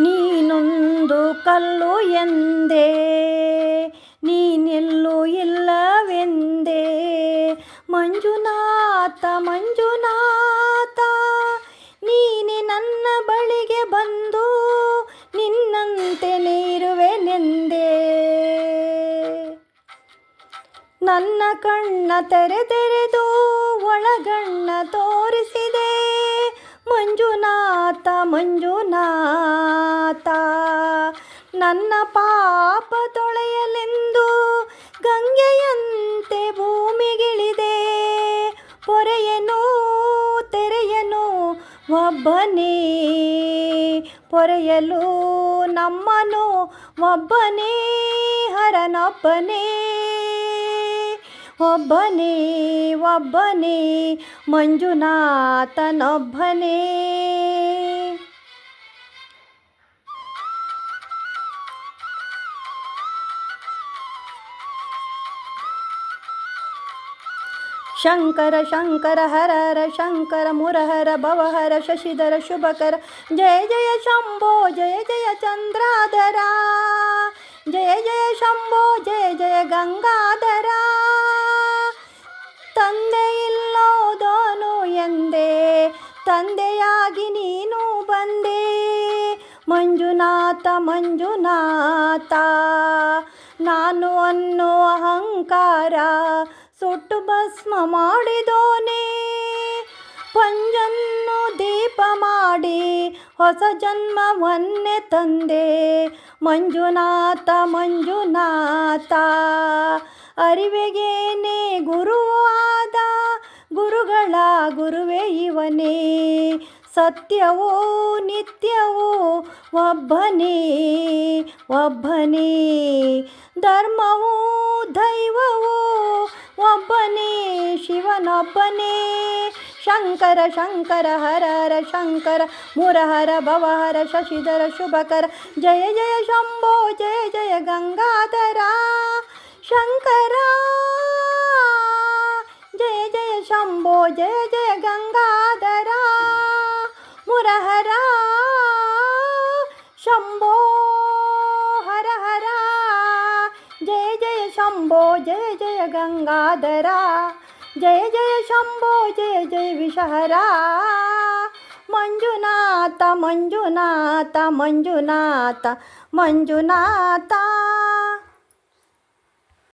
ನೀನೊಂದು ಕಲ್ಲು ಎಂದೇ, ನೀನೆಲ್ಲೂ ಇಲ್ಲವೆಂದೇ. ಮಂಜುನಾಥ ಮಂಜುನಾಥ, ನೀನೆ ನನ್ನ ಬಳಿಗೆ ಬಂದು ನಿನ್ನಂತೆ ನೀರುವೆನೆಂದೇ. ನನ್ನ ಕಣ್ಣ ತೆರೆ ತೆರೆದು ಒಳಗಣ್ಣ ತೋರಿಸಿದೆ. ಮಂಜುನಾಥ ಮಂಜುನಾಥ ನನ್ನ ಪಾಪ ತೊಳೆಯಲೆಂದು ಗಂಗೆಯಂತೆ ಭೂಮಿಗಿಳಿದೆ. ಪೊರೆಯನು ತೆರೆಯನು ಒಬ್ಬನೇ. ಪೊರೆಯಲು ನಮ್ಮನು ಒಬ್ಬನೇ, ಹರನೊಬ್ಬನೇ. ಒಬ್ಬನೇ ಒಬ್ಬನೇ, ಮಂಜುನಾಥನೊಬ್ಬನೇ. ಶಂಕರ ಶಂಕರ, ಹರ ಹರ, ಶಂಕರ, ಮುರಹರ, ಭವಹರ, ಶಶಿಧರ, ಶುಭಕರ, ಜಯ ಜಯ ಶಂಭೋ, ಜಯ ಜಯ ಚಂದ್ರಾಧರ, ಜಯ ಜಯ ಶಂಭೋ, ಜಯ ಜಯ ಗಂಗಾಧರ, ತಂದೆ ಇಲ್ಲೋದೋನು ಎಂದೇ, ತಂದೆಯಾಗಿ ನೀನು ಬಂದೆ, ಮಂಜುನಾಥ ಮಂಜುನಾಥ, ನಾನು ಅನ್ನೋ ಅಹಂಕಾರ ಸುಟ್ಟು ಭಸ್ಮ ಮಾಡಿದೋನೆ. ಪಂಜನ್ನು ದೀಪ ಮಾಡಿ ಹೊಸ ಜನ್ಮವನ್ನೇ ತಂದೆ. ಮಂಜುನಾಥ ಮಂಜುನಾಥ ಅರಿವೆಗೇನೆ ಗುರುವಾದ ಗುರುಗಳ ಗುರುವೇ ಇವನೇ. ಸತ್ಯವೋ ನಿತ್ಯವೋ ಒಬ್ಬನೇ ಒಬ್ಬನೇ. ಧರ್ಮವೋ, ದೈವವೋ ಒಬ್ಬನೇ ಶಿವನೊಬ್ಬನೇ ಶಂಕರ ಶಂಕರ ಹರ ಹರ ಶಂಕರ ಮುರಹರ ಭವಹರ ಶಶಿಧರ ಶುಭಕರ ಜಯ ಜಯ ಶಂಭೋ ಜಯ ಜಯ ಗಂಗಾಧರ ಶಂಕರ ಜಯ ಜಯ ಶಂಭೋ ಜಯ ಜಯ ಗಂಗಾಧರ ಮುರಹರ ಜಯ ಜಯ ಶಂಭೋ ಜಯ ಜಯ ಗಂಗಾಧರ ಜಯ ಜಯ ಶಂಭೋ ಜಯ ಜಯ ವಿಷಹರ ಮಂಜುನಾಥ ಮಂಜುನಾಥ ಮಂಜುನಾಥ ಮಂಜುನಾಥ